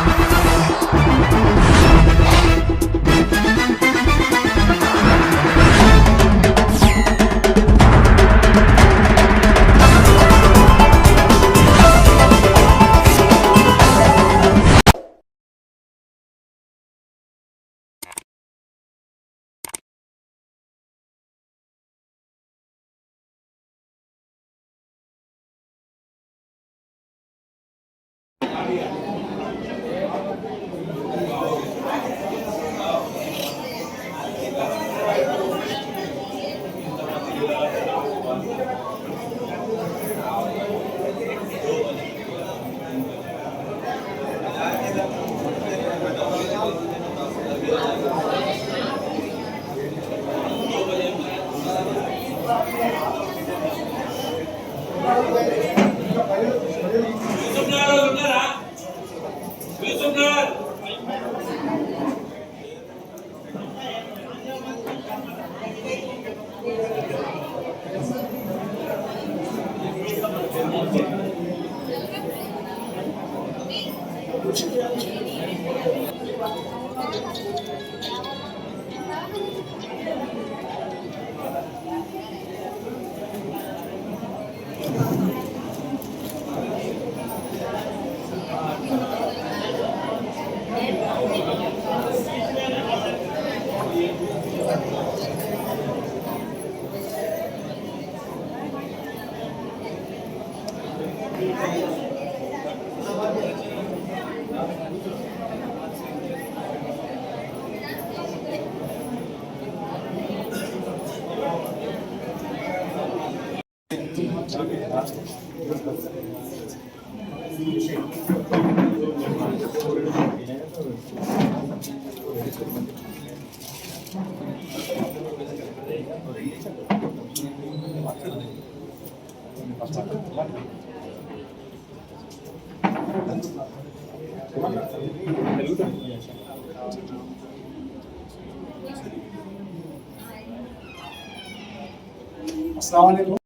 Música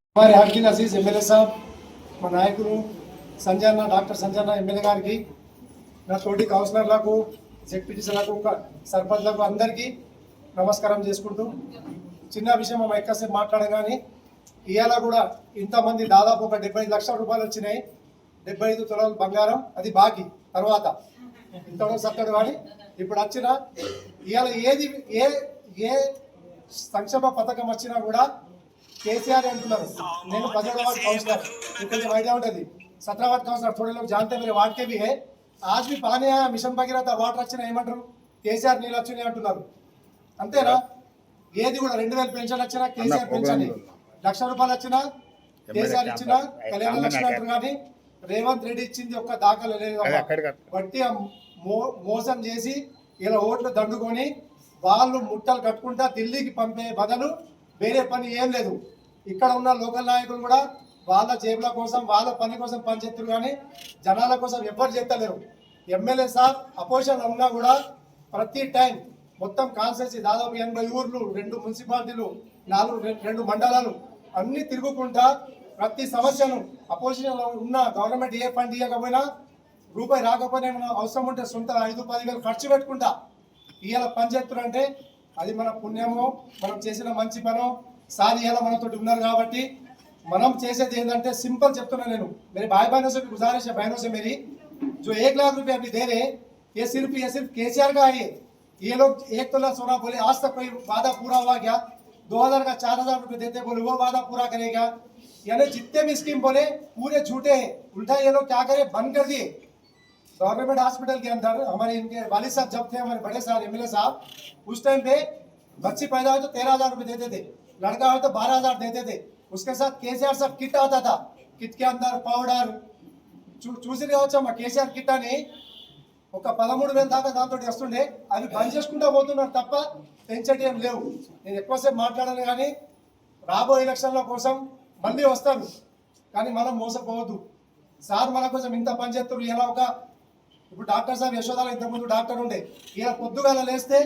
हमारे हकीन అజీజ్ ఎమ్మెల్యే సాబ్ మా నాయకులు సంజయన్న డాక్టర్ సంజయన్న ఎమ్మెల్యే గారికి నా తోటి కౌన్సిలర్లకు జెడ్పీటీసీలకు సర్పంచ్లకు అందరికీ నమస్కారం చేసుకుంటూ చిన్న విషయం మా ఎక్కువసేపు మాట్లాడగానే ఇవాళ కూడా ఇంతమంది దాదాపు ఒక డెబ్బై ఐదు లక్షల రూపాయలు వచ్చినాయి డెబ్బై ఐదు తులాలు బంగారం అది బాకీ తర్వాత ఇంతవరకు సత్తడు కానీ ఇప్పుడు వచ్చిన ఇవాళ ఏది ఏ ఏ సంక్షేమ పథకం వచ్చినా కూడా కేసీఆర్ అంటున్నారు నేను पन्द्रह वार्ड काउंसलर ये मुझे आइडिया ఉంటుంది सत्रह वार्ड काउंसलर थोड़े लोग जानते हैं मेरे वार्ड के भी है आज भी पानी आया మిషన్ భగీరథ వాటర్ వచ్చినా ఏమంటారు కేసీఆర్ నీళ్ళు వచ్చినాయి అంటున్నారు అంతేనా ఏది కూడా రెండు వేలు పెన్షన్ వచ్చినా కేసీఆర్ పెన్షన్ లక్ష రూపాయలు వచ్చినా కేసీఆర్ ఇచ్చినా కళ్యాణ లక్ష్మి అంటారు కానీ రేవంత్ రెడ్డి ఇచ్చింది ఒక్క దాఖలు లేదు బట్టి మోసం చేసి ఇలా ఓట్లు దండుకొని వాళ్ళు ముట్టలు కట్టుకుంటా ఢిల్లీకి పంపే బదులు వేరే పని ఏం లేదు. ఇక్కడ ఉన్న లోకల్ నాయకులు కూడా వాళ్ళ జేబుల కోసం వాళ్ళ పని కోసం పనిచేస్తారు కానీ జనాల కోసం ఎవ్వరు చేస్తలేరు. ఎమ్మెల్యే సార్ అపోజిషన్ ఉన్నా కూడా ప్రతి టైం మొత్తం కాన్స్టెన్సీ దాదాపు ఎనభై ఊర్లు రెండు మున్సిపాలిటీలు నాలుగు రెండు మండలాలు అన్ని తిరుగుకుంటా ప్రతి సమస్యను అపోజిషన్ ఉన్న గవర్నమెంట్ ఏ ఫండ్ ఇవ్వకపోయినా రూపాయి రాకపోయినా ఏమైనా అవసరం ఉంటే సొంత ఐదు పదివేలు ఖర్చు పెట్టుకుంటా ఇవాళ పని చేస్తున్నారంటే అది మన పుణ్యమో మనం చేసిన మంచి పనో సార్ ఇవాళ మనతో ఉన్నారు కాబట్టి మనం చేసేది ఏంటంటే సింపుల్ చెప్తున్నా నేను मेरे भाई बहनों से भी गुजारिश है बहनों से मेरी जो एक लाख रुपए अभी दे रहे हैं, ये सिर्फ ये सिर्फ केसीआर का है ये लोग एक तोला सोना बोले आज तक कोई वादा पूरा हुआ क्या दो हज़ार का चार हज़ार रुपये देते बोले वो वादा पूरा करेगा। यानी जितने भी स्कीम बोले पूरे झूठे हैं। उल्टा ये लोग क्या करे बंद कर दिए। गवर्नमेंट हॉस्पिटल के अंदर हमारे इनके वालिद साहब जब थे हमारे बड़े साहब एम साहब उस टाइम पे बच्ची पैदा हो तो तेरह हज़ार रुपये देते थे। लड़का हो तो बारह हज़ार देते थे। उसके साथ केसीआर साहब किट आता था। किट के अंदर पाउडर चूसी रहे हो चू, चू, चू, चू, ఒక పదమూడు వేల దాకా దాంతో వస్తుండే అవి బంద్ చేసుకుంటూ పోతున్నారు తప్ప పెంచటం ఏం లేవు. నేను ఎక్కువసేపు మాట్లాడాను కానీ రాబోయే ఎలక్షన్ల కోసం మళ్ళీ వస్తాను. కానీ మనం మోసపోవద్దు. సార్ మన కోసం ఇంత పని చేస్తారు ఇలా ఒక ఇప్పుడు డాక్టర్ సార్ యశోదాల ఇంతకుముందు డాక్టర్ ఉండే. ఇలా పొద్దుగాల లేస్తే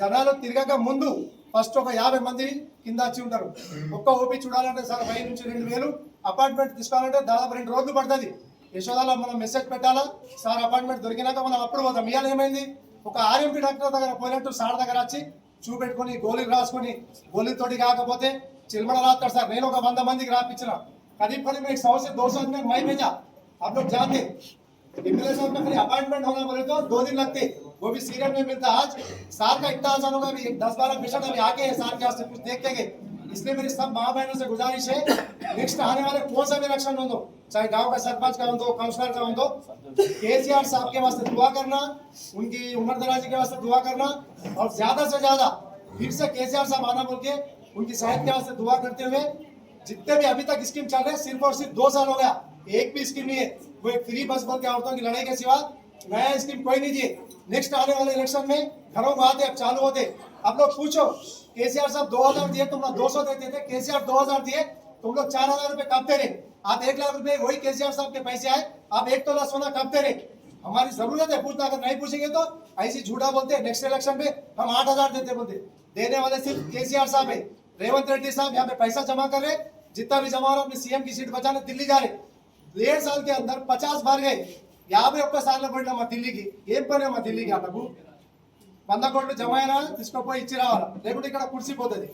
జనాలు తిరగక ముందు ఫస్ట్ ఒక యాభై మంది కింద వచ్చి ఉంటారు. ఒక్క ఓపీ చూడాలంటే సార్ పై నుంచి రెండు వేలు అపార్ట్మెంట్ తీసుకోవాలంటే దాదాపు రెండు రోజులు పడుతుంది. యశోదాలో మనం మెసేజ్ పెట్టాలా సార్ అపాయింట్మెంట్ దొరికినాక మనం అప్పుడు పోతాం ఇవాళ ఏమైంది ఒక ఆర్ఎంపీ డాక్టర్ దగ్గర పోయినట్టు సార్ దగ్గర వచ్చి చూపెట్టుకొని గోళీలు రాసుకొని గోళీతోటి కాకపోతే చిల్మడ రాస్తాడు సార్ నేను ఒక వంద మందికి రాపించిన करीब करीब एक सौ से दो सौ में मैं भेजा आप लोग जानते एमएलए साहब का खाली अपॉइंटमेंट होना बोले तो दो दिन लगते वो भी सीरियल में मिलता आज साल का इतना आसान होगा अभी दस बारह पेशेंट अभी आके हैं साल के वास्ते कुछ देख के गए इसलिए मेरी सब माँ बहनों से गुजारिश है नेक्स्ट आने वाले कौन सा भी इलेक्शन हो दो चाहे गाँव का सरपंच का हो काउंसलर का हो केसीआर साहब के वास्ते दुआ करना, उनकी उम्र दराजी के वास्ते दुआ करना, और ज़्यादा से ज़्यादा फिर से केसीआर साहब आना बोल के उनकी सेहत के वास्ते दुआ करते हुए, जितने भी अभी तक स्कीम चल रहे सिर्फ़ और सिर्फ़ दो साल हो गया, एक भी स्कीम नहीं है। वो एक फ्री बस बोल के औरतों की लड़ाई के सिवा नया स्कीम कोई नहीं दिए नेक्स्ट आने वाले इलेक्शन में घरों में आते, अब चालू होते। अब लोग पूछो केसीआर साहब दो हजार दिए तुम लोग दो सौ देते थे केसीआर दो हजार दिए तुम लोग चार हजार रुपए कमते रहे आप एक लाख रुपए वही केसीआर साहब के पैसे आए आप एक तोला सोना कमते रहे हमारी जरूरत है पूछना अगर नहीं पूछेंगे तो ऐसी झूठा बोलते नेक्स्ट इलेक्शन में हम आठ हजार देते बोलते देने वाले सिर्फ केसीआर साहब है रेवंत रेड्डी साहब यहाँ पे पैसा जमा कर रहे जितना भी जमा हो रहा अपने सीएम की सीट बचाने दिल्ली जा रहे डेढ़ साल के अंदर पचास बार गए యాభై ఒక్క సార్లు పడినా మా ఢిల్లీకి ఏం పని మా ఢిల్లీకి అన్నకు వంద కోట్లు జమ అయినా తీసుకుపోయి ఇచ్చి రావాలి? లేకుంటే ఇక్కడ కుర్సిపోతుంది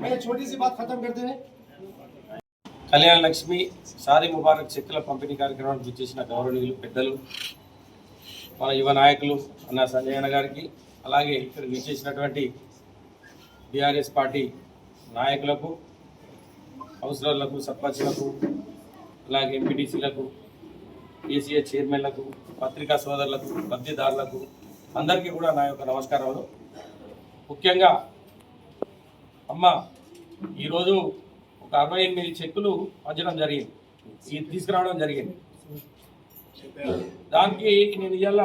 మేము చోటీసీ బాత్ ఖతం పెడితేనే కళ్యాణ లక్ష్మి సారీ ముబారక్ చెక్కుల పంపిణీ కార్యక్రమానికి గుర్తించిన గౌరవనీయులు పెద్దలు మన యువ నాయకులు అన్న సంజయన గారికి అలాగే ఇక్కడ విచ్చేసినటువంటి బీఆర్ఎస్ పార్టీ నాయకులకు కౌన్సిలర్లకు సర్పంచ్లకు అలాగే ఎంపీటీసీలకు ఏసీఏ చైర్మన్లకు పత్రికా సోదరులకు లబ్ధిదారులకు అందరికీ కూడా నా యొక్క నమస్కారాలు. ముఖ్యంగా అమ్మ ఈరోజు ఒక అరవై ఎనిమిది చెక్కులు పంచడం జరిగింది. ఇది తీసుకురావడం జరిగింది. దానికి నేను ఇవాళ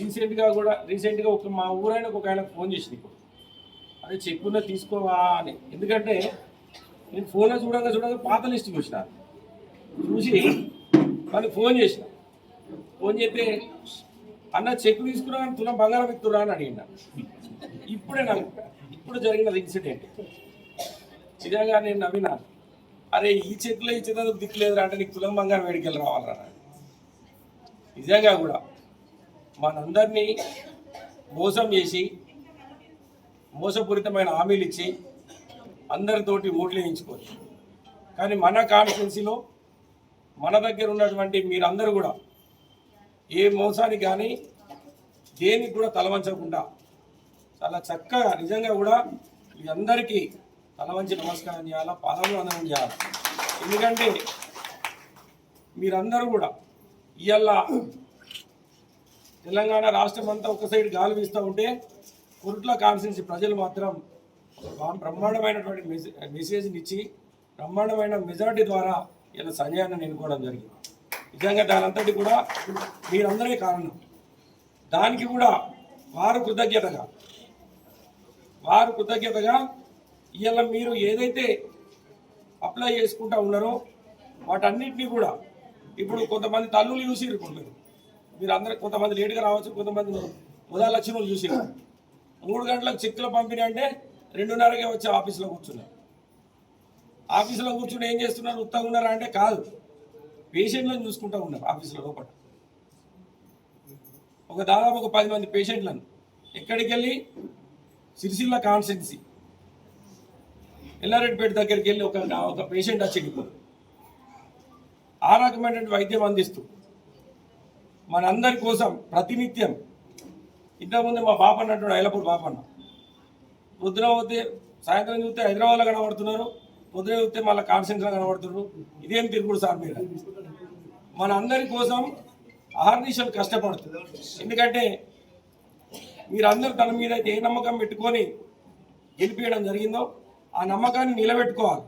రీసెంట్గా కూడా రీసెంట్గా ఒక మా ఊరైన ఒక ఆయనకు ఫోన్ చేసింది ఇప్పుడు. అదే చెక్కున్న తీసుకోవా అని. ఎందుకంటే నేను ఫోన్లో చూడంగా చూడంగా పాత లిస్ట్ చూసిన చూసి వాళ్ళు ఫోన్ చేసిన. ఫోన్ చేస్తే అన్న చెక్ తీసుకున్నా కానీ తులం బంగారం ఇస్తురా అని అడిగిన ఇప్పుడే నాకు ఇప్పుడు జరిగిన ఇన్సిడెంట్ నిజంగా నేను నవ్వినా అరే ఈ చెక్కులో ఇచ్చేందుకు దిక్కులేదురా అంటే నీకు తులం బంగారం వేడికెళ్ళి రావాలరా? నిజంగా కూడా మనందరినీ మోసం చేసి మోసపూరితమైన హామీలు ఇచ్చి అందరితోటి ఓట్లు వేయించుకోవచ్చు. కానీ మన కాన్స్టిట్యున్సీలో మన దగ్గర ఉన్నటువంటి మీరందరూ కూడా ఏ మోసానికి కానీ దేనికి కూడా తలవంచకుండా చాలా చక్కగా నిజంగా కూడా మీ అందరికీ తలవంచి నమస్కారం చేయాలా పాదాభివందనం చేయాలి? ఎందుకంటే మీరందరూ కూడా ఇవాళ తెలంగాణ రాష్ట్రం అంతా ఒక సైడ్ గాలి వీస్తూ ఉంటే కురుట్ల కాన్స్టిట్యున్సీ ప్రజలు మాత్రం బ్రహ్మాండమైనటువంటి మెసేజ్ మెసేజ్ని ఇచ్చి బ్రహ్మాండమైన మెజారిటీ ద్వారా ఇలా సంజయాన్ని ఎన్నుకోవడం జరిగింది. నిజంగా దానంతటి కూడా మీరందరే కారణం. దానికి కూడా వారు కృతజ్ఞతగా వారు కృతజ్ఞతగా ఇవాళ మీరు ఏదైతే అప్లై చేసుకుంటా ఉన్నారో వాటన్నిటినీ కూడా ఇప్పుడు కొంతమంది తల్లులు చూసి ఇరుకుంటారు మీరు. అందరూ కొంతమంది లేటుగా రావచ్చు కొంతమంది ఉదా లక్షణాలు చూసి మూడు గంటలకు చెక్కులు పంపిణీ అంటే రెండున్నరకే వచ్చి ఆఫీసులో కూర్చున్నారు. ఆఫీసులో కూర్చుని ఏం చేస్తున్నారు? ఉత్తగా ఉన్నారా అంటే కాదు. పేషెంట్లను చూసుకుంటూ ఉన్నారు ఆఫీసులో లోపల ఒక దాదాపు ఒక పది మంది పేషెంట్లను ఎక్కడికి వెళ్ళి సిరిసిల్ల కాన్స్టెన్సీ. ఎల్లారెడ్డిపేట దగ్గరికి వెళ్ళి ఒక ఒక పేషెంట్ వచ్చి ఆ రకమైనటువంటి వైద్యం అందిస్తూ మనందరి కోసం ప్రతినిత్యం ఇంతకుముందు మా బాప అన్నట్టు ఐలపూర్ బాపన్న. పొద్దున పోతే సాయంత్రం చూస్తే హైదరాబాద్లో కనబడుతున్నారు. పొద్దున చూస్తే మళ్ళీ కాన్స్టెన్స్లో కనబడుతున్నారు. ఇదేం తిరుగుడు సార్ మీరు? మన అందరి కోసం ఆహర్నిశలు కష్టపడుతుంది. ఎందుకంటే మీరందరూ తన మీద ఏ నమ్మకం పెట్టుకొని గెలిపించడం జరిగిందో ఆ నమ్మకాన్ని నిలబెట్టుకోవాలి.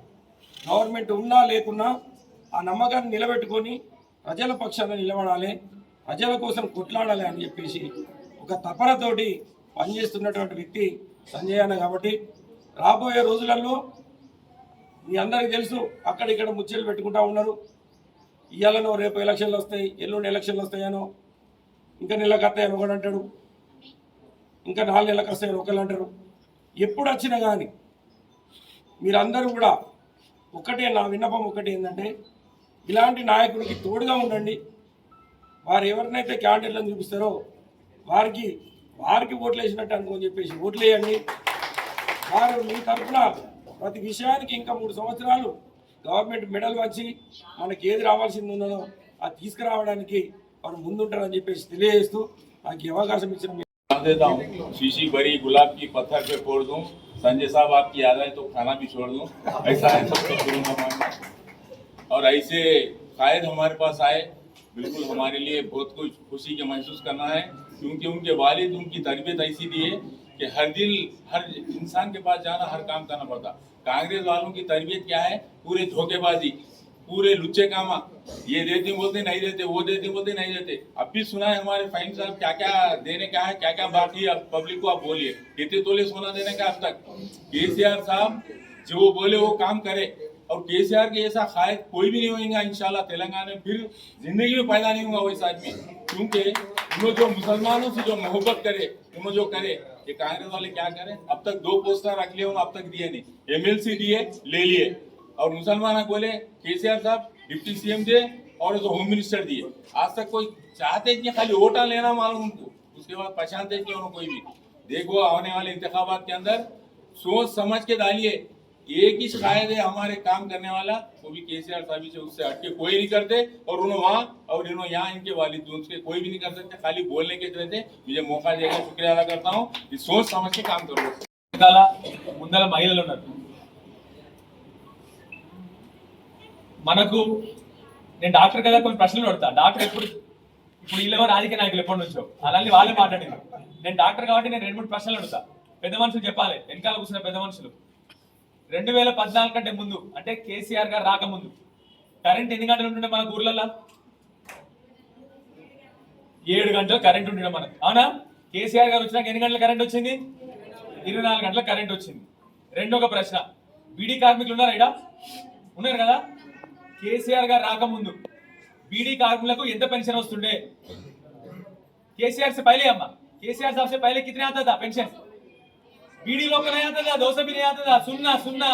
గవర్నమెంట్ ఉన్నా లేకున్నా ఆ నమ్మకాన్ని నిలబెట్టుకొని ప్రజల పక్షాన నిలబడాలి ప్రజల కోసం కొట్లాడాలి అని చెప్పేసి ఒక తపనతోటి పనిచేస్తున్నటువంటి వ్యక్తి సంజయ్ అన్న కాబట్టి రాబోయే రోజులలో మీ అందరికీ తెలుసు అక్కడ ఇక్కడ పెట్టుకుంటా ఉన్నారు. ఇవాళనో రేపు ఎలక్షన్లు వస్తాయి ఎల్లుండి ఎలక్షన్లు వస్తాయనో ఇంకా నెలకు వస్తాయని ఒకడు అంటాడు ఇంకా నాలుగు నెలలకు వస్తాయని ఒకళ్ళు అంటారు. ఎప్పుడు వచ్చినా కానీ మీరందరూ కూడా ఒకటే నా విన్నపం ఒకటి ఏంటంటే ఇలాంటి నాయకుడికి తోడుగా ఉండండి. వారు ఎవరినైతే క్యాండిడేట్లను చూపిస్తారో వారికి వారికి ఓట్లు వేసినట్టు అనుకోని చెప్పేసి ఓట్లు వేయండి. వారు మీ తరఫున ప్రతి విషయానికి ఇంకా మూడు సంవత్సరాలు గవర్నమెంట్ మెడల్ వచ్చి మనకి ఏది రావాల్సింది ఉన్నదో అది తీసుకురావడానికి వారు ముందుంటారని చెప్పేసి తెలియజేస్తూ నాకు ఈ అవకాశం ఇచ్చిన మీ बता देता हूँ शीशी भरी गुलाब की पत्थर पे फोड़ दूँ संजय साहब आपकी याद आए तो खाना भी छोड़ दूँ ऐसा है सबको शुरू में मानना और ऐसे शायद हमारे पास आए बिल्कुल हमारे लिए बहुत कुछ खुशी के महसूस करना है क्योंकि उनके वालिद उनकी तरबियत ऐसी दी है कि हर दिल हर इंसान के पास जाना हर काम करना पड़ता कांग्रेस वालों की तरबियत क्या है? पूरे धोखेबाजी, पूरे लुच्चे कामा ये देते बोलते नहीं देते, वो देते बोलते नहीं देते। अब भी सुना है हमारे फाइन साहब क्या क्या देने का है क्या क्या बाकी अब पब्लिक को आप बोलिए। कितने तोले सोना देने का अब तक? केसीआर साहब, जो वो बोले, वो काम करे। और केसीआर के ऐसा शायद कोई भी नहीं होगा इंशाल्लाह, तेलंगाना में फिर ज़िंदगी में पैदा नहीं होगा वैसा आदमी। क्योंकि जो मुसलमानों से जो मोहब्बत करे जो करे ये कांग्रेस वाले क्या करें? अब तक दो पोस्टर रख लिए अब तक दिए नहीं। एमएलसी दिए, ले लिए। और मुसलमान बोले, केसीआर साहब, डिप्टी सीएम दिए और जो होम मिनिस्टर दिए। आज तक कोई चाहते कि खाली वोटा लेना मालूम उनको। उसके बाद पहचानते कि उन्होंने कोई भी। देखो, आने वाले इंतबात के अंदर सोच समझ के डालिए। एक ही शायद है हमारे काम करने वाला वो भी केसीआर साहब ही से उससे हटके कोई नहीं करते और उन्होंने वहाँ और इन्होंने यहाँ इनके वालिद उसके कोई भी नहीं कर सकते खाली बोलने के रहते मुझे मौका देगा शुक्रिया अदा करता हूँ कि सोच समझ के काम करो వెనకాల ముందర మహిళలు ఉన్నారు మనకు నేను డాక్టర్ కదా కొన్ని ప్రశ్నలు పడతా డాక్టర్ ఎప్పుడు ఇప్పుడు వీళ్ళేమో రాజకీయ నాయకులు ఎప్పటి నుంచో అలాంటి వాళ్ళే మాట్లాడింది నేను డాక్టర్ కాబట్టి నేను రెండు మూడు ప్రశ్నలు అడుగుతా పెద్ద మనుషులు చెప్పాలి వెనకాల కూర్చున్న పెద్ద మనుషులు రెండు వేల పద్నాలుగు కంటే ముందు అంటే కేసీఆర్ గారు రాకముందు కరెంట్ ఎన్ని గంటలు ఉంటుండే మన ఊర్లలో ఏడు గంటలు కరెంట్ ఉంటుండే మనకు అవునా కేసీఆర్ గారు వచ్చినాక ఎన్ని గంటల కరెంట్ వచ్చింది ఇరవై నాలుగు గంటల కరెంట్ వచ్చింది రెండొక ప్రశ్న బీడీ కార్మికులు ఉన్నారా ఇడా ఉన్నారు కదా కేసీఆర్ గారు రాకముందు బీడీ కార్మికులకు ఎంత పెన్షన్ వస్తుండే केसीआर से पहले अम्मा केसीआर साहब से पहले कितने आता था पेंशन बीडी लोग का नहीं आता था दो सौ भी नहीं आता था सुनना सुनना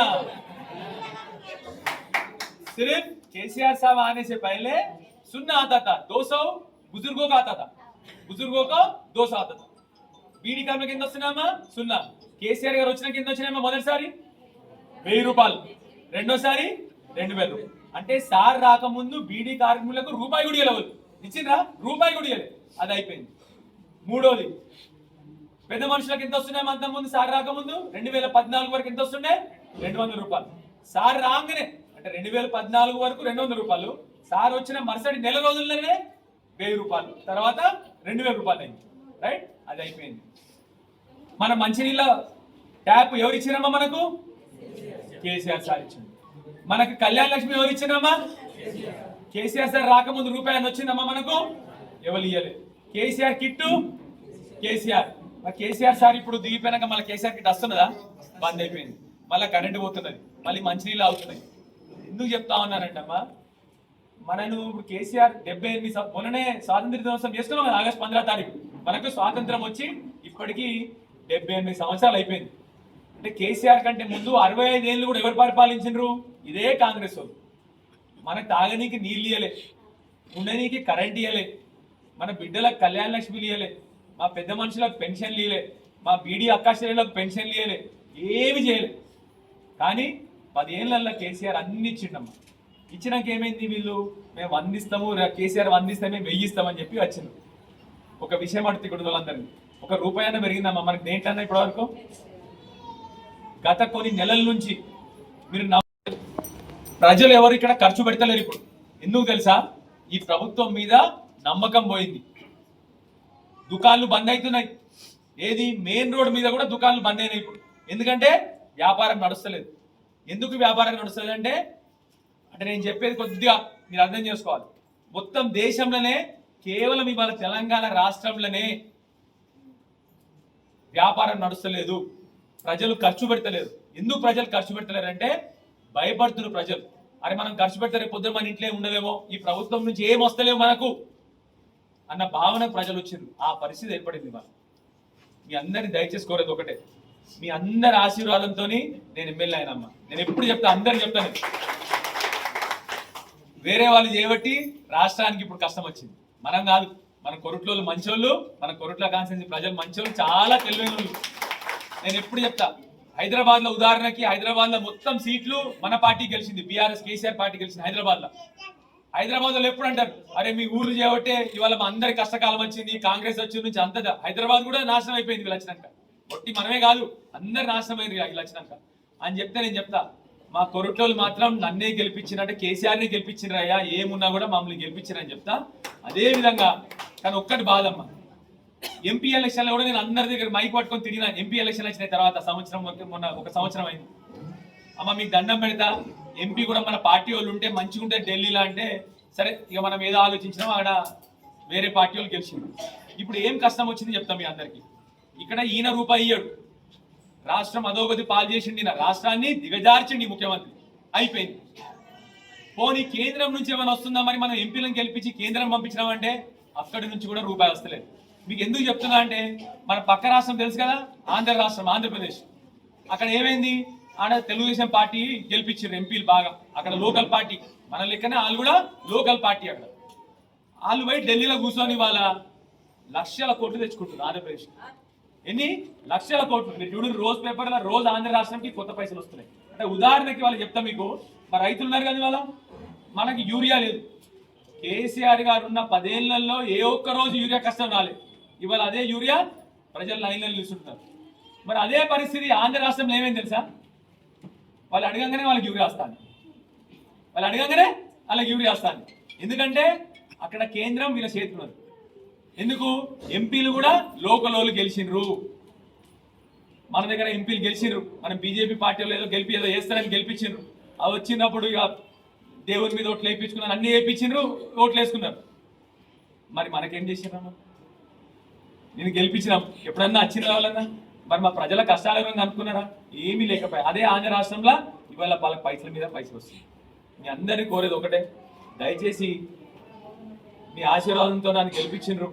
सिर्फ केसीआर साहब आने से पहले सुनना आता था दो सौ बुजुर्गों का आता था बुजुर्गों को दो सौ आता था బీడీ కార్మిక కింద వస్తున్నామా సున్నా కేసీఆర్ గారు వచ్చిన కింద వచ్చినామా మొదటిసారి వెయ్యి రూపాయలు రెండోసారి రెండు వేల రూపాయలు అంటే సార్ రాకముందు బీడీ కార్మికులకు రూపాయి కూడా ఇవ్వలేదు ఇచ్చిండ్రా రూపాయి కూడా ఇవ్వలేదు అది అయిపోయింది మూడోది పెద్ద మనుషులకు ఎంత వస్తున్నాయి అంత ముందు? సార్ రాకముందు రెండు వేల పద్నాలుగు వరకు ఎంత వస్తుండే రెండు వందల రూపాయలు. సార్ రాగానే అంటే రెండు వేల పద్నాలుగు వరకు రెండు వందల రూపాయలు. సార్ వచ్చిన మరుసటి నెల రోజుల్లోనే వెయ్యి రూపాయలు. తర్వాత రెండు వేల రూపాయలు అయింది. రైట్? అది అయిపోయింది. మన మంచినీళ్ళ ట్యాప్ ఎవరు ఇచ్చినమ్మా మనకు? కేసీఆర్ సార్ ఇచ్చింది మనకు కళ్యాణ లక్ష్మి ఎవరు ఇచ్చినమ్మా కేసీఆర్ సార్ రాకముందు రూపాయలు అని వచ్చిందమ్మా మనకు? ఎవరు ఇయ్యలేదు. KCR kit? KCR. KCR sir ఇప్పుడు దిగిపోయినాక మళ్ళీ కేసీఆర్ కిట్ వస్తున్నదా బంద్ అయిపోయింది. మళ్ళీ కరెంటు పోతున్నది. మళ్ళీ మంచినీళ్ళు అవుతున్నాయి ఎందుకు చెప్తా ఉన్నానంటమ్మా? మనను ఇప్పుడు కేసీఆర్ డెబ్బై ఎనిమిది మొన్ననే స్వాతంత్ర దినోత్సవం చేసుకున్నాం కదా ఆగస్ట్ పంద్రహ తారీఖు. మనకు స్వాతంత్రం వచ్చి ఇప్పటికీ డెబ్బై ఎనిమిది సంవత్సరాలు అయిపోయింది. అంటే కేసీఆర్ కంటే ముందు అరవై ఐదు ఏళ్ళు కూడా ఎవరు పరిపాలించిండ్రు? ఇదే కాంగ్రెస్ వాళ్ళు. మనకు తాగనీకి నీళ్ళు ఇయ్యలే. ఉండనీకి కరెంట్ ఇయ్యలే. మన బిడ్డలకు కళ్యాణ లక్ష్మి ఇయ్యలే. మా పెద్ద మనుషులకు పెన్షన్లు ఇయ్యలే మా బీడీ అక్కాశ్రయులకు పెన్షన్లు లేలే. ఏమి చేయలే. కానీ పదేళ్ళలో కేసీఆర్ అన్ని ఇచ్చిండమ్మా. ఇచ్చినాక ఏమైంది వీళ్ళు? మేము వందిస్తాము కేసీఆర్ వందిస్తే మేము వెయ్యిస్తామని చెప్పి వచ్చింది ఒక విషయం అడుగుతుంది ఇక్కడ వాళ్ళందరినీ. ఒక రూపాయి అన్న పెరిగిందమ్మా. మనకి దేంట్లన్నా ఇప్పటివరకు? గత కొన్ని నెలల నుంచి మీరు ప్రజలు ఎవరు ఇక్కడ ఖర్చు పెడతలేరు ఇప్పుడు? ఎందుకు తెలుసా? ఈ ప్రభుత్వం మీద నమ్మకం పోయింది. దుకాన్లు బంద్ అవుతున్నాయి. ఏది? మెయిన్ రోడ్ మీద కూడా దుకాన్లు బంద్ అయినాయి ఇప్పుడు. ఎందుకంటే వ్యాపారం నడుస్తలేదు. ఎందుకు వ్యాపారం నడుస్తలేదు అంటే అంటే నేను చెప్పేది కొద్దిగా మీరు అర్థం చేసుకోవాలి. మొత్తం దేశంలోనే కేవలం ఇవాళ తెలంగాణ రాష్ట్రంలోనే వ్యాపారం నడుస్తలేదు. ప్రజలు ఖర్చు పెడతలేరు. ఎందుకు ప్రజలు ఖర్చు పెడతలేరు అంటే భయపడుతున్నారు ప్రజలు. అరే మనం ఖర్చు పెడితే పొద్దున మన ఇంట్లో ఉండలేమో. ఈ ప్రభుత్వం నుంచి ఏం వస్తలేవు మనకు? అన్న భావన ప్రజలు వచ్చిండ్రు ఆ పరిస్థితి ఏర్పడింది మరి మీ అందరిని దయచేసి కోరేది ఒకటే. మీ అందరి ఆశీర్వాదంతో నేను ఎమ్మెల్యే అయినమ్మా. నేను ఎప్పుడు చెప్తా అందరికి చెప్తాను. వేరే వాళ్ళు చేయబట్టి రాష్ట్రానికి ఇప్పుడు కష్టం వచ్చింది. మనం కాదు. మన కొరుట్లో మంచోళ్ళు మన కొరుట్ల కాన్సెన్సీ ప్రజలు మంచోళ్ళు చాలా తెలివైన వాళ్ళు. నేను ఎప్పుడు చెప్తా హైదరాబాద్లో ఉదాహరణకి హైదరాబాద్లో మొత్తం సీట్లు మన పార్టీ గెలిచింది. బీఆర్ఎస్ కేసీఆర్ పార్టీ గెలిచింది హైదరాబాద్లో హైదరాబాద్లో ఎప్పుడు అంటారు? అరే మీ ఊరు చేయబట్టే ఇవాళ మా అందరి కష్టకాలం వచ్చింది కాంగ్రెస్ వచ్చి నుంచి అంతదా హైదరాబాద్ కూడా నాశనం అయిపోయింది వీళ్ళు వచ్చినాక ఒట్టి మనమే కాదు అందరు నాశనం అయింది వీళ్ళు వచ్చినాక అని చెప్తే నేను చెప్తా. మా కొరటోళ్ళు మాత్రం నన్నే గెలిపించినట్టే కేసీఆర్ని గెలిపించినరయ్యా ఏమున్నా కూడా మమ్మల్ని గెలిపించిరని చెప్తా. అదే విధంగా కానీ ఒక్కటి బాధమ్మ ఎంపీ ఎలక్షన్లో కూడా నేను అందరి దగ్గర మైక్ పట్టుకొని తిరిగిన ఎంపీ ఎలక్షన్ వచ్చిన తర్వాత సంవత్సరం మొన్న ఒక సంవత్సరం అయింది. అమ్మ మీకు దండం పెడతా. ఎంపీ కూడా మన పార్టీ వాళ్ళు ఉంటే మంచిగా ఉంటే ఢిల్లీలో అంటే సరే ఇక మనం ఏదో ఆలోచించినాం ఆడ వేరే పార్టీ వాళ్ళు గెలిచింది ఇప్పుడు ఏం కష్టం వచ్చింది చెప్తాం మీ అందరికి. ఇక్కడ ఈయన రూపాయి ఇయ్యడు. రాష్ట్రం అధోగతి పాలు చేసిండి రాష్ట్రాన్ని దిగజార్చిండి ముఖ్యమంత్రి. అయిపోయింది. పోనీ కేంద్రం నుంచి ఏమైనా వస్తుందా మరి మనం ఎంపీలను గెలిపించి కేంద్రం పంపించినామంటే అక్కడి నుంచి కూడా రూపాయి వస్తలేదు. మీకు ఎందుకు చెప్తున్నా అంటే మన పక్క రాష్ట్రం తెలుసు కదా? ఆంధ్ర రాష్ట్రం ఆంధ్రప్రదేశ్. అక్కడ ఏమైంది? ఆడ తెలుగుదేశం పార్టీ గెలిపించారు ఎంపీలు బాగా. అక్కడ లోకల్ పార్టీ. మన లెక్కనే వాళ్ళు కూడా లోకల్ పార్టీ అక్కడ. వాళ్ళు పోయి ఢిల్లీలో కూర్చొని వాళ్ళ లక్షల కోట్లు తెచ్చుకుంటున్నారు ఆంధ్రప్రదేశ్ ఎన్ని? లక్షల కోట్లు. మీరు చూడండి రోజు పేపర్లో రోజు ఆంధ్ర రాష్ట్రానికి కొత్త పైసలు వస్తున్నాయి. అంటే ఉదాహరణకి వాళ్ళు చెప్తా మీకు మా రైతులు ఉన్నారు కదా వాళ్ళ మనకి యూరియా లేదు. కేసీఆర్ గారు ఉన్న పదేళ్ళలో ఏ ఒక్క రోజు యూరియా కష్టం రాలేదు. ఇవాళ అదే యూరియా ప్రజలు లైన్లో నిలుస్తుంటారు. మరి అదే పరిస్థితి ఆంధ్ర రాష్ట్రంలో ఏమైంది తెలుసా? వాళ్ళు అడగంగానే వాళ్ళకి యూరియా వస్తాను వాళ్ళు అడగంగానే వాళ్ళకి యూరియా వస్తాను ఎందుకంటే అక్కడ కేంద్రం వీళ్ళ చేతులు ఎందుకు? ఎంపీలు కూడా లోకల్ వాళ్ళు గెలిచిండ్రు మన దగ్గర ఎంపీలు గెలిచిండ్రు మనం బీజేపీ పార్టీలో ఏదో గెలిపి ఏదో చేస్తారని గెలిపించిండ్రు అవి వచ్చినప్పుడు ఇక దేవుని మీద ఓట్లు వేయించుకున్నారు. అన్ని వేయించిండ్రు ఓట్లు వేసుకున్నారు. మరి మనకేం చేసినాము నేను గెలిపించినాం. ఎప్పుడన్నా వచ్చిన వాళ్ళన్నా? మరి మా ప్రజల కష్టాలు ఏమైనా అనుకున్నారా? ఏమీ లేకపోయా. అదే ఆంధ్ర రాష్ట్రంలో ఇవాళ వాళ్ళకి పైసల మీద పైసలు వస్తుంది మీ అందరినీ కోరేది ఒకటే. దయచేసి మీ ఆశీర్వాదంతో నన్ను గెలిపించిండ్రు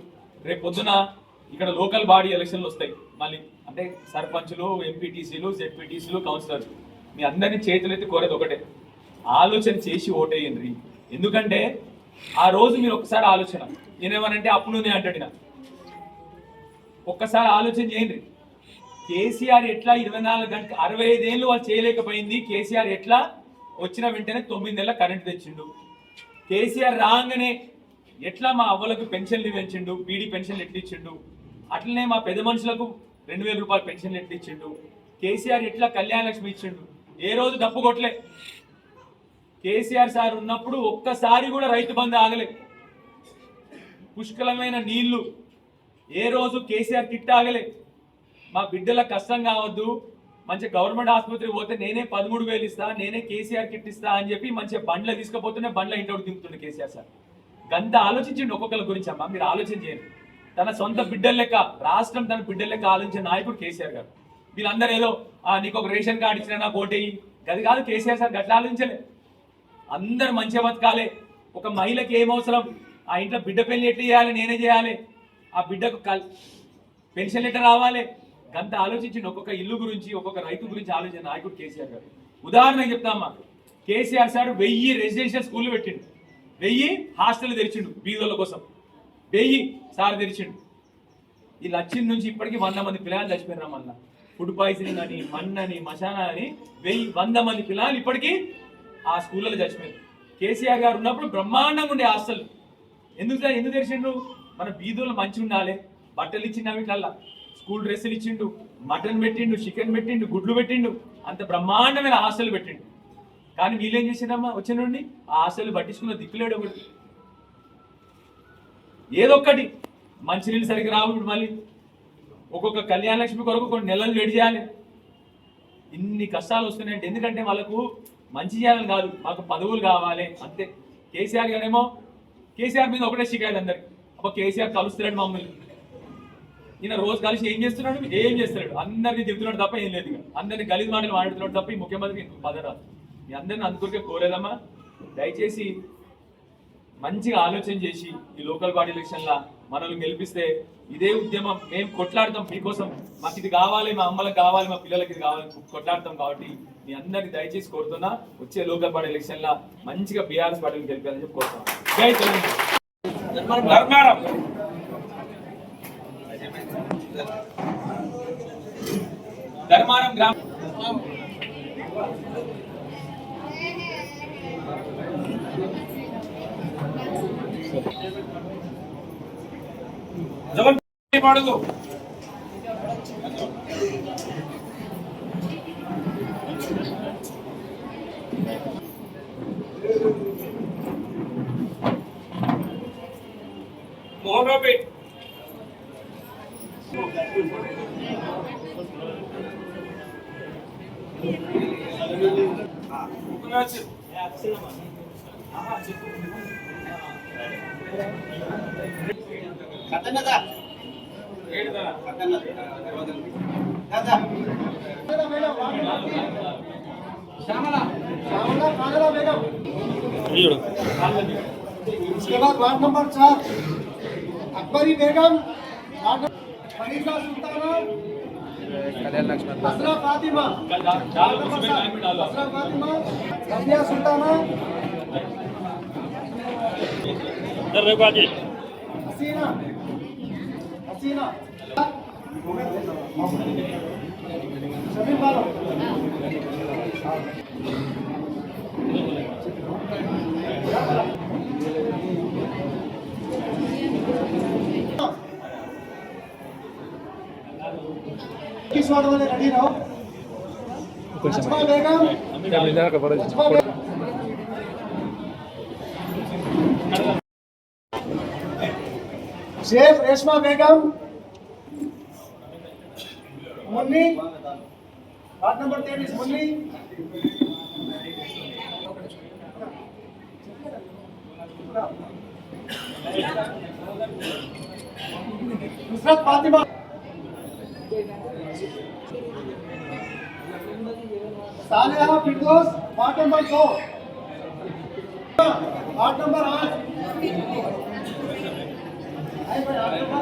రేపు పొద్దున ఇక్కడ లోకల్ బాడీ ఎలక్షన్లు వస్తాయి. మళ్ళీ అంటే సర్పంచులు ఎంపీటీసీలు జెడ్పీటీసీలు కౌన్సిలర్స్ మీ అందరినీ చేతులెత్తి కోరేది ఒకటే. ఆలోచన చేసి ఓటేయండి. ఎందుకంటే ఆ రోజు మీరు ఒకసారి ఆలోచన. నేనేమనంటే అప్పుడు నేను అంటాడు ఒక్కసారి ఆలోచన చేయండి. కేసీఆర్ ఎట్లా ఇరవై నాలుగు గంట అరవై ఐదేళ్ళు వాళ్ళు చేయలేకపోయింది. కేసీఆర్ ఎట్లా వచ్చిన వెంటనే తొమ్మిది నెలల కరెంట్ తెచ్చిండు. కేసీఆర్ రాగానే ఎట్లా మా అవ్వలకు పెన్షన్లు పెంచిండు బీడీ పెన్షన్లు ఎట్లా ఇచ్చిండు? అట్లనే మా పెద్ద మనుషులకు రెండు వేల రూపాయలు పెన్షన్లు ఎట్లా ఇచ్చిండు? కేసీఆర్ ఎట్లా కళ్యాణ లక్ష్మి ఇచ్చిండు? ఏ రోజు డప్పు కొట్టలే. కేసీఆర్ సార్ ఉన్నప్పుడు ఒక్కసారి కూడా రైతు బంధు ఆగలే. పుష్కలమైన నీళ్ళు ఏ రోజు కేసీఆర్ కిట్ ఆగలే మా బిడ్డలకు కష్టం కావద్దు. మంచి గవర్నమెంట్ ఆసుపత్రికి పోతే నేనే పదమూడు వేలు ఇస్తా నేనే కేసీఆర్ కిట్ ఇస్తా అని చెప్పి మంచిగా బండ్లు తీసుకుపోతూనే బండ్ల ఇంటి దింపుతుండే కేసీఆర్ సార్. గంత ఆలోచించండి ఒక్కొక్కరి గురించి అమ్మా మీరు ఆలోచన చేయండి తన సొంత బిడ్డల లెక్క రాష్ట్రం తన బిడ్డల లెక్క ఆలోచించే నాయకుడు కేసీఆర్ గారు. వీళ్ళందరూ ఏదో "ఆ, నీకు ఒక రేషన్ కార్డు ఇచ్చిన నాకు ఓటేయి గది కాదు కేసీఆర్ సార్ గట్లా ఆలోచించలే. అందరు మంచిగా బతకాలి. ఒక మహిళకి ఏం అవసరం? ఆ ఇంట్లో బిడ్డ పెళ్ళి ఎట్లా చేయాలి? నేనే చేయాలి. ఆ బిడ్డకు పెన్షన్ ఎట్లా రావాలి. గంత ఆలోచించి ఒక్కొక్క ఇల్లు గురించి ఒక్కొక్క రైతు గురించి ఆలోచన నాయకుడు కేసీఆర్ గారు. ఉదాహరణకి చెప్తామా కేసీఆర్ సార్ వెయ్యి రెసిడెన్షియల్ స్కూల్ పెట్టిండు. వెయ్యి హాస్టల్ తెరిచిండు బీదోళ్ళ కోసం. వెయ్యి సార్ తెరిచిండు. ఈ లక్ష్యం నుంచి ఇప్పటికీ వంద మంది పిల్లలు చచ్చిపోయినారు మళ్ళా. ఫుడ్ పాయిజనింగ్ అని మన్నని మశానా అని వెయ్యి వంద మంది పిల్లలు ఇప్పటికీ ఆ స్కూళ్ళలో చచ్చిపోయారు కేసీఆర్ గారు ఉన్నప్పుడు బ్రహ్మాండంగా ఉండే హాస్టల్ ఎందుకు సార్? ఎందుకు తెరిచిండు మన బీదోళ్ళు మంచి ఉండాలి బట్టలు ఇచ్చిన వీటిలల్లా స్కూల్ డ్రెస్సులు ఇచ్చిండు మటన్ పెట్టిండు చికెన్ పెట్టిండు గుడ్లు పెట్టిండు అంత బ్రహ్మాండమైన ఆశలు పెట్టిండు. కానీ వీళ్ళేం చేసిండమ్మా? వచ్చిన నుండి ఆ ఆశలు పట్టించుకున్న దిక్కులేడు ఒకటి ఏదొక్కటి మంచినీళ్ళు సరిగ్గా రావు మళ్ళీ. ఒక్కొక్క కళ్యాణ లక్ష్మి కొరకు కొన్ని నెలలు వెడి చేయాలి. ఇన్ని కష్టాలు వస్తున్నాయంటే ఎందుకంటే వాళ్ళకు మంచి చేయాలని కాదు మాకు పదవులు కావాలి అంతే. కేసీఆర్ గారేమో కేసీఆర్ మీద ఒకటే షికాయలు అందరికి. అప్పుడు కేసీఆర్ కలుస్తున్నాడు మమ్మల్ని. ఈయన రోజు కలిసి ఏం చేస్తున్నాడు? ఏం చేస్తున్నాడు? అందరినీ తిరుగుతున్నాడు తప్ప ఏం లేదు అందరినీ గలీజ్ మాటలు మాట్లాడుతున్నాడు తప్ప ఈ ముఖ్యమంత్రి పదరాదు మీ అందరిని అందుకే కోరేదమ్మా దయచేసి మంచిగా ఆలోచన చేసి ఈ లోకల్ బాడీ ఎలక్షన్ల మనల్ని గెలిపిస్తే ఇదే ఉద్యమం మేము కొట్లాడతాం మీకోసం. మాకు ఇది కావాలి మా అమ్మలకు కావాలి మా పిల్లలకి ఇది కావాలి. కొట్లాడతాం కాబట్టి మీ అందరికి దయచేసి కోరుతున్నా వచ్చే లోకల్ బాడీ ఎలక్షన్ లా మంచిగా బీఆర్ఎస్ పార్టీని గెలిపాలని చెప్పి కోరుతున్నాం. జై తెలంగాణ. ధర్మారం గ్రామ. జగన్ మోహన్ రావు उसके बाद वार्ड नंबर चार अकबरी बेगम फरीदा सुल्ताना असरा फातिमा असरा फातिमा रबिया सुल्ताना हसीना हसीना किस वार्ड वाले रेडी रहो? Azma Begum. Azma Begum. Chef Reshma Begum. Munni. Ward number तेईस, मुन्नी। नुसरत फातिमा। सालेहा फिरदौस वार्ड नंबर दो। वार्ड नंबर आठ आए भाई आठ नंबर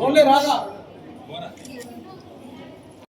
ఓన్లీ రాగా